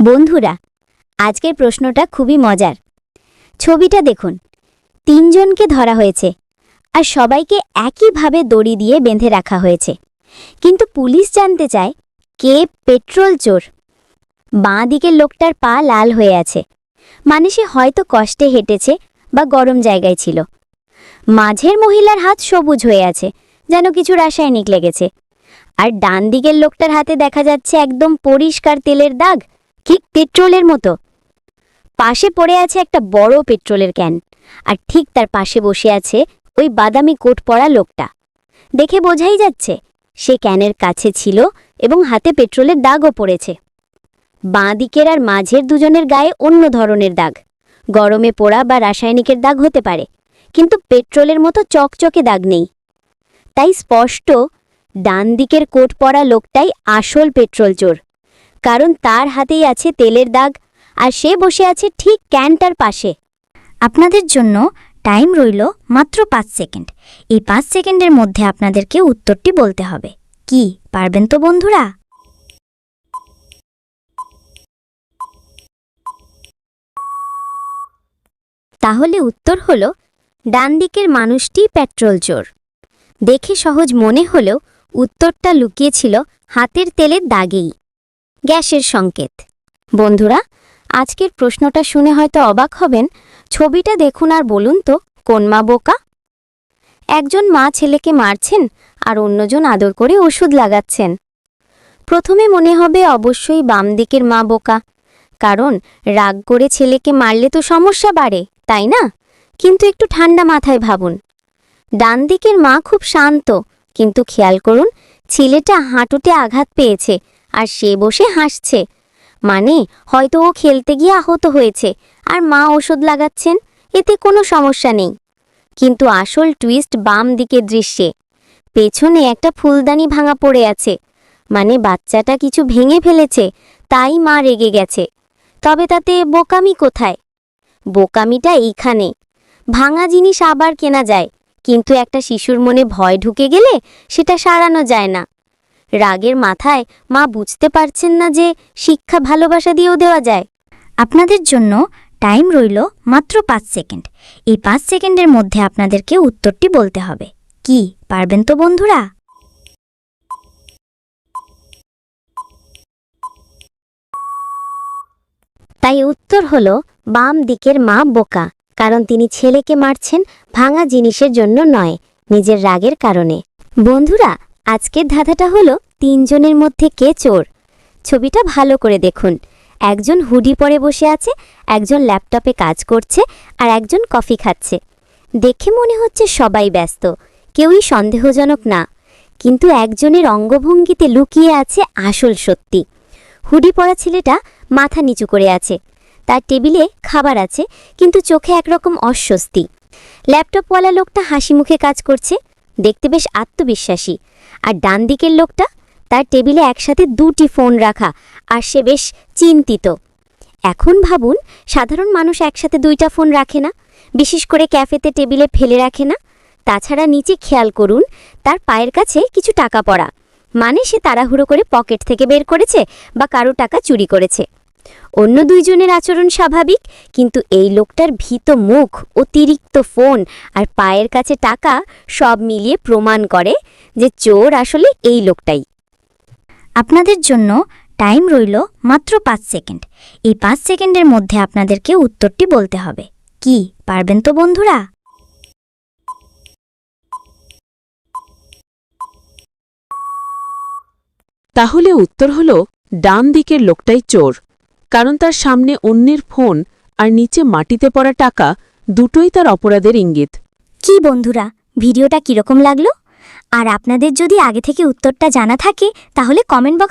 বন্ধুরা, আজকের প্রশ্নটা খুবই মজার। ছবিটা দেখুন, তিনজনকে ধরা হয়েছে আর সবাইকে একইভাবে দড়ি দিয়ে বেঁধে রাখা হয়েছে। কিন্তু পুলিশ জানতে চায় কে পেট্রোল চোর। বাঁ দিকের লোকটার পা লাল হয়ে আছে। মানে সে হয়তো কষ্টে হেঁটেছে বা গরম জায়গায় ছিল। মাঝের মহিলার হাত সবুজ হয়ে আছে, যেন কিছু রাসায়নিক লেগেছে। আর ডান দিকের লোকটার হাতে দেখা যাচ্ছে একদম পরিষ্কার তেলের দাগ ঠিক পেট্রোলের মতো? পাশে পড়ে আছে একটা বড় পেট্রোলের ক্যান, আর ঠিক তার পাশে বসে আছে ওই বাদামি কোট পরা লোকটা। দেখে বোঝাই যাচ্ছে, সে ক্যানের কাছে ছিল এবং হাতে পেট্রোলের দাগও পড়েছে। বাঁ দিকের আর মাঝের দুজনের গায়ে অন্য ধরনের দাগ। গরমে পোড়া বা রাসায়নিকের দাগ হতে পারে, কিন্তু পেট্রোলের মতো চকচকে দাগ নেই। তাই স্পষ্ট, ডান দিকের কোট পরা লোকটাই আসল পেট্রোল চোর। কারণ তার হাতেই আছে তেলের দাগ আর সে বসে আছে ঠিক ক্যানটার পাশে। আপনাদের জন্য টাইম রইল মাত্র পাঁচ সেকেন্ড। এই পাঁচ সেকেন্ডের মধ্যে আপনাদেরকে উত্তরটি বলতে হবে। কি, পারবেন তো বন্ধুরা? তাহলে উত্তর হল ডান দিকের মানুষটি পেট্রোল চোর। দেখে সহজ মনে হলেও উত্তরটা লুকিয়েছিল হাতের তেলের দাগেই। গ্যাসের সংকেত। বন্ধুরা, আজকের প্রশ্নটা শুনে হয়তো অবাক হবেন। ছবিটা দেখুন আর বলুন তো, কোন মা বোকা? একজন মা ছেলেকে মারছেন আর অন্যজন আদর করে ওষুধ লাগাচ্ছেন। প্রথমে মনে হবে অবশ্যই বাম দিকের মা বোকা। কারণ রাগ করে ছেলেকে মারলে তো সমস্যা বাড়ে, তাই না? কিন্তু একটু ঠান্ডা মাথায় ভাবুন। ডান দিকের মা খুব শান্ত, কিন্তু খেয়াল করুন, ছেলেটা হাঁটুতে আঘাত পেয়েছে আর সে বসে হাসছে। মানে হয়তো ও খেলতে গিয়ে আহত হয়েছে আর মা ওষুধ লাগাচ্ছেন, এতে কোনো সমস্যা নেই। কিন্তু আসল টুইস্ট বাম দিকের দৃশ্যে। পেছনে একটা ফুলদানি ভাঙা পড়ে আছে। মানে বাচ্চাটা কিছু ভেঙে ফেলেছে, তাই মা রেগে গেছে। তবে তাতে বোকামি কোথায়? বোকামিটা এইখানে। ভাঙা জিনিস আবার কেনা যায়, কিন্তু একটা শিশুর মনে ভয় ঢুকে গেলে সেটা সারানো যায় না। রাগের মাথায় মা বুঝতে পারছেন না যে শিক্ষা ভালোবাসা দিয়েও দেওয়া যায়। আপনাদের জন্য টাইম রইল মাত্র পাঁচ সেকেন্ড। এই পাঁচ সেকেন্ডের মধ্যে আপনাদেরকে উত্তরটি বলতে হবে। কি, পারবেন তো বন্ধুরা? তাই উত্তর হল বাম দিকের মা বোকা, কারণ তিনি ছেলেকে মারছেন ভাঙা জিনিসের জন্য নয়, নিজের রাগের কারণে। বন্ধুরা আজকের ধাঁধাটা হলো তিনজনের মধ্যে কে চোর। ছবিটা ভালো করে দেখুন। একজন হুডি পরে বসে আছে, একজন ল্যাপটপে কাজ করছে আর একজন কফি খাচ্ছে। দেখে মনে হচ্ছে সবাই ব্যস্ত, কেউই সন্দেহজনক না। কিন্তু একজনের অঙ্গভঙ্গিতে লুকিয়ে আছে আসল সত্যি। হুডি পরা ছেলেটা মাথা নিচু করে আছে, তার টেবিলে খাবার আছে, কিন্তু চোখে একরকম অস্বস্তি। ল্যাপটপওয়ালা লোকটা হাসি মুখে কাজ করছে দেখতে বেশ আত্মবিশ্বাসী। আর ডান দিকের লোকটা, তার টেবিলে একসাথে দুটি ফোন রাখা, আর সে বেশ চিন্তিত। এখন ভাবুন, সাধারণ মানুষ একসাথে দুইটা ফোন রাখে না, বিশেষ করে ক্যাফেতে টেবিলে ফেলে রাখে না। তাছাড়া নিচে খেয়াল করুন, তার পায়ের কাছে কিছু টাকা পড়া। মানে সে তাড়াহুড়ো করে পকেট থেকে বের করেছে বা কারও টাকা চুরি করেছে। অন্য দুইজনের আচরণ স্বাভাবিক কিন্তু এই লোকটার ভীত মুখ, অতিরিক্ত ফোন আর পায়ের কাছে টাকা সব মিলিয়ে প্রমাণ করে যে চোর আসলে এই লোকটাই। আপনাদের জন্য টাইম রইল মাত্র পাঁচ সেকেন্ড। এই পাঁচ সেকেন্ডের মধ্যে আপনাদেরকে উত্তরটি বলতে হবে। কি, পারবেন তো বন্ধুরা? তাহলে উত্তর হল ডান দিকের লোকটাই চোর, কারণ তার সামনে অন্যের ফোন আর নিচে মাটিতে পড়া টাকা দুটোই তার অপরাধের ইঙ্গিত। কি বন্ধুরা, ভিডিওটা কীরকম লাগল? আর আপনাদের যদি আগে থেকে উত্তরটা জানা থাকে, তাহলে কমেন্ট বক্স